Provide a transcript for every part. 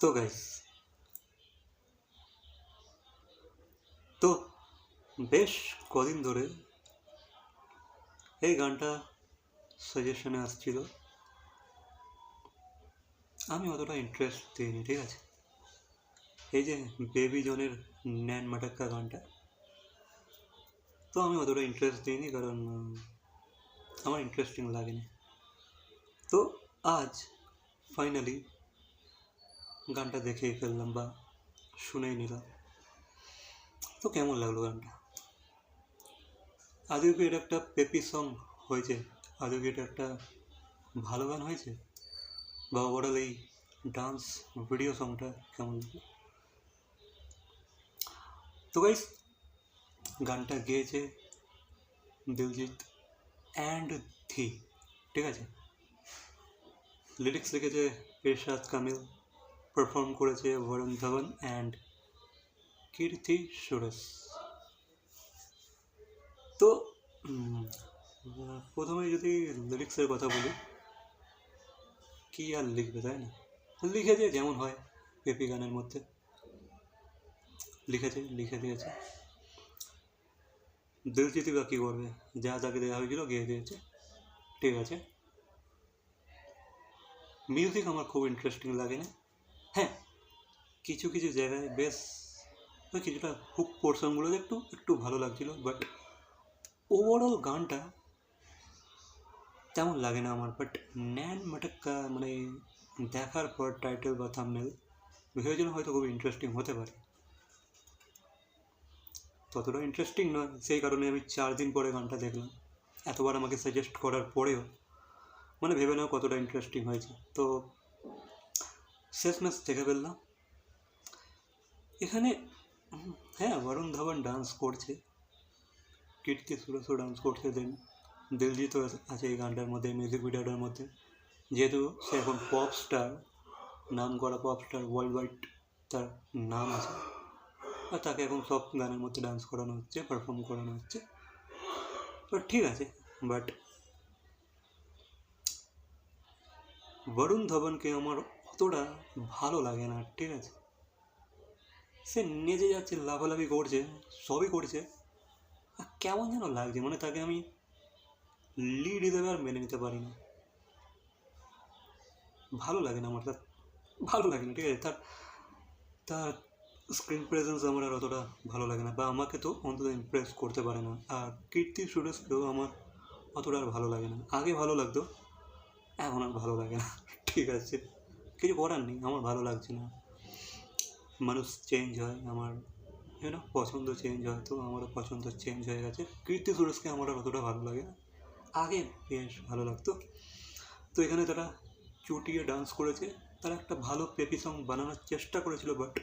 তো গাইস তো বেশ কদিন ধরে এই গানটা সাজেশনে আসছিল। আমি অতটা ইন্টারেস্ট দিইনি, ঠিক আছে? এই যে বেবি জনের ন্যান মাটাক্কা গানটা, তো আমি অতটা ইন্টারেস্ট দিইনি কারণ আমার ইন্টারেস্টিং লাগেনি। তো আজ ফাইনালি গানটা দেখেই ফেললাম বা শুনেই নিলাম। তো কেমন লাগল গানটা? আদৌ কি এটা একটা পেপি সং হয়েছে? আদৌ কি এটা একটা ভালো গান হয়েছে? বা ওভারঅল এই ডান্স ভিডিও সংটা কেমন লাগল? তো গাইস গানটা গেয়েছে দিলজিৎ অ্যান্ড থি ঠিক আছে? লিরিক্স লিখেছে ইরশাদ কামিল। পারফর্ম করেছে বরুণ ধবন অ্যান্ড কীর্তি সুরেশ তো প্রথমে যদি লিরিক্সের কথা বলি, কি আর লিখবে, তাই না? লিখেছে, যেমন হয় পেপি গানের মধ্যে। লিখেছে, লিখে দিয়েছে। দিলজিৎই বা কী করবে? যা যাকে দেওয়া হয়েছিল, গেয়ে দিয়েছে। ঠিক আছে। মিউজিক আমার খুব ইন্টারেস্টিং লাগে না কিছু কিছু জায়গায় বেশ কিছুটা হুক পোর্শনগুলো একটু একটু ভালো লাগছিল বাট ওভারঅল গানটা তেমন লাগে না আমার বাট ন্যান মাটাক্কা মানে দেখার পর টাইটেল বা থামনেল ভেবেছিলাম হয়তো খুব ইন্টারেস্টিং হতে পারে। ততটা ইন্টারেস্টিং নয়, সেই কারণে আমি চার দিন পরে গানটা দেখলাম। এতবার আমাকে সাজেস্ট করার পরেও মানে ভেবে নাও কতটা ইন্টারেস্টিং হয়েছে। তো শেষ ম্যাচ দেখে ফেললাম। এখানে হ্যাঁ বরুণ ধাওয়ান ডান্স করছে। কীর্তি সুরেশও ডান্স করছে দেন দিলজিৎও আছে এই গানটার মধ্যে মিউজিক ভিডিওটার মধ্যে। যেহেতু সে এখন পপ স্টার নাম করা পপ স্টার ওয়ার্ল্ড ওয়াইড তার নাম আছে। আর তাকে এখন সব গানের মধ্যে ডান্স করানো হচ্ছে পারফর্ম করানো হচ্ছে। তো ঠিক আছে বাট বরুণ ধবনকে আমার অতটা ভালো লাগে না, ঠিক আছে? সে নেচে যাচ্ছে, লাফালাফি করছে, সবই করছে। কেমন যেন লাগছে মানে তাকে আমি লিড হিসেবে আর মেনে নিতে পারি না ভালো লাগে না আমার ভালো লাগে না, ঠিক আছে? তার তার স্ক্রিন প্রেজেন্স আমার আর অতটা ভালো লাগে না, বা আমাকে তো অন্তত ইমপ্রেস করতে পারে না। আর কীর্তি সুরেশকেও আমার অতটা আর ভালো লাগে না। আগে ভালো লাগতো, এখন আর ভালো লাগে না, ঠিক আছে? কিছু করার নেই, আমার ভালো লাগছে না। মানুষ চেঞ্জ হয়, আমার ইউনো পছন্দ চেঞ্জ হয় তো, আমারও পছন্দ চেঞ্জ হয়ে গেছে। কীর্তি সুরেশকে আমার অতটা ভালো লাগে না। আগে বেশ ভালো লাগতো। তো এখানে তারা চুটিয়ে ডান্স করেছে। তারা একটা ভালো পেপি সং বানানোর চেষ্টা করেছিল বাট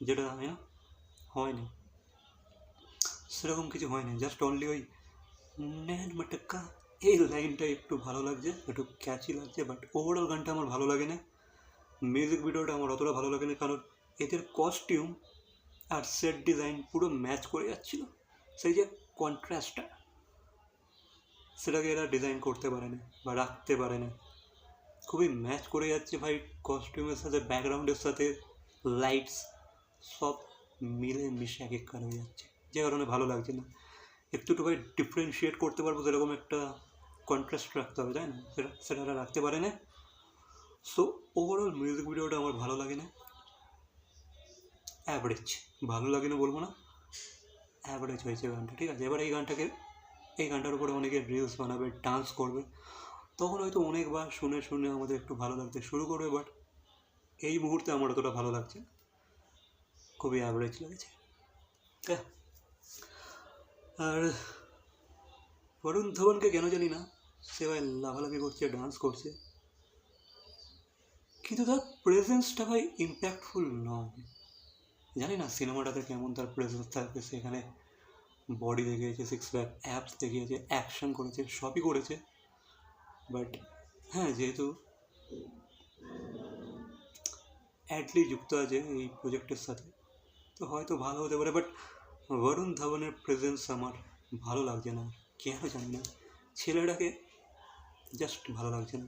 যেটা ইউনো হয়নি। সেরকম কিছু হয়নি। জাস্ট অনলি ওই ন্যান মাটাক্কা এই লাইনটা একটু ভালো লাগছে, একটু ক্যাচি লাগছে বাট ওভারঅল গানটা আমার ভালো লাগে না মিউজিক ভিডিওটা আমার অতটা ভালো লাগে না কারণ এদের কস্টিউম আর সেট ডিজাইন পুরো ম্যাচ করে যাচ্ছিল। সেই যে কন্ট্রাস্টটা সেটাকে এরা ডিজাইন করতে পারে না বা রাখতে পারে না খুবই ম্যাচ করে যাচ্ছে ভাই কস্টিউমের সাথে ব্যাকগ্রাউন্ডের সাথে লাইটস সব মিলে মিশে এক এক হয়ে যাচ্ছে। যে কারণে ভালো লাগছে না। একটু একটু ভাই ডিফারেন্সিয়েট করতে পারব সেরকম একটা কন্ট্রাস্ট রাখতে হবে, তাই না? সেটা সেটা রাখতে পারে না সো ওভারঅল মিউজিক ভিডিওটা আমার ভালো লাগে না অ্যাভারেজ ভালো লাগে না বলব না। অ্যাভারেজ হয়েছে গানটা, ঠিক আছে? এবার এই গানটাকে, এই গানটার উপরে অনেকে রিলস বানাবে ডান্স করবে। তখন হয়তো অনেকবার শুনে শুনে আমাদের একটু ভালো লাগতে শুরু করবে বাট এই মুহূর্তে আমার অতটা ভালো লাগছে। খুবই অ্যাভারেজ লাগছে। হ্যাঁ। আর বরুণ ধবনকে কেন জানি না, সে ভাই লাফালাফি করছে ডান্স করছে। কিন্তু তার প্রেজেন্সটা ভাই ইম্প্যাক্টফুল নয়। জানি না সিনেমাটাতে কেমন তার প্রেজেন্স থাকবে সেখানে বডি দেখিয়েছে সিক্স প্যাক অ্যাপস দেখিয়েছে অ্যাকশন করেছে, সবই করেছে। বাট হ্যাঁ যেহেতু অ্যাডলি যুক্ত আছে এই প্রজেক্টের সাথে, তো হয়তো ভালো হতে পারে বাট বরুণ ধাবনের প্রেজেন্স আমার ভালো লাগছে না। কেন জানি না। ছেলেটাকে জাস্ট ভালো লাগছে না।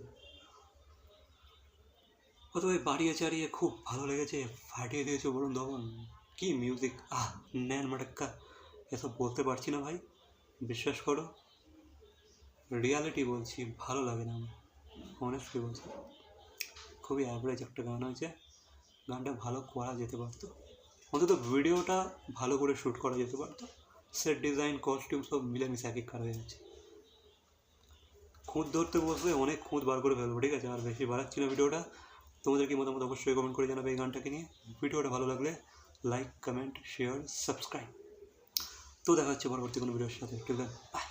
অতএব বাড়িয়ে চাড়িয়ে খুব ভালো লেগেছে, ফাটিয়ে দিয়েছে বলুন ধবন। কি মিউজিক আহ, ন্যান মাটাক্কা, এসব বলতে পারছি না ভাই। বিশ্বাস করো রিয়ালিটি বলছি, ভালো লাগে না আমার অনেস্টলি বলছি। খুবই অ্যাভারেজ একটা গান হয়েছে, গানটা ভালো করা যেতে পারতো। অন্তত ভিডিওটা ভালো করে শ্যুট করা যেতে পারতো। সেট ডিজাইন কস্টিউম সব মিলেমিশে এক কার হয়ে যাচ্ছে। খুঁত ধরতে বসলে অনেক খুঁত বার করে ফেলব, ঠিক আছে? আর বেশি বাড়াচ্ছি না ভিডিওটা। তোমাদের কি মতামত অবশ্যই কমেন্ট করে জানাবে এই গানটাকে নিয়ে। ভিডিওটা ভালো লাগলে লাইক কমেন্ট শেয়ার সাবস্ক্রাইব তো দেখা হচ্ছে পরবর্তী কোনো ভিডিওর সাথে। বাই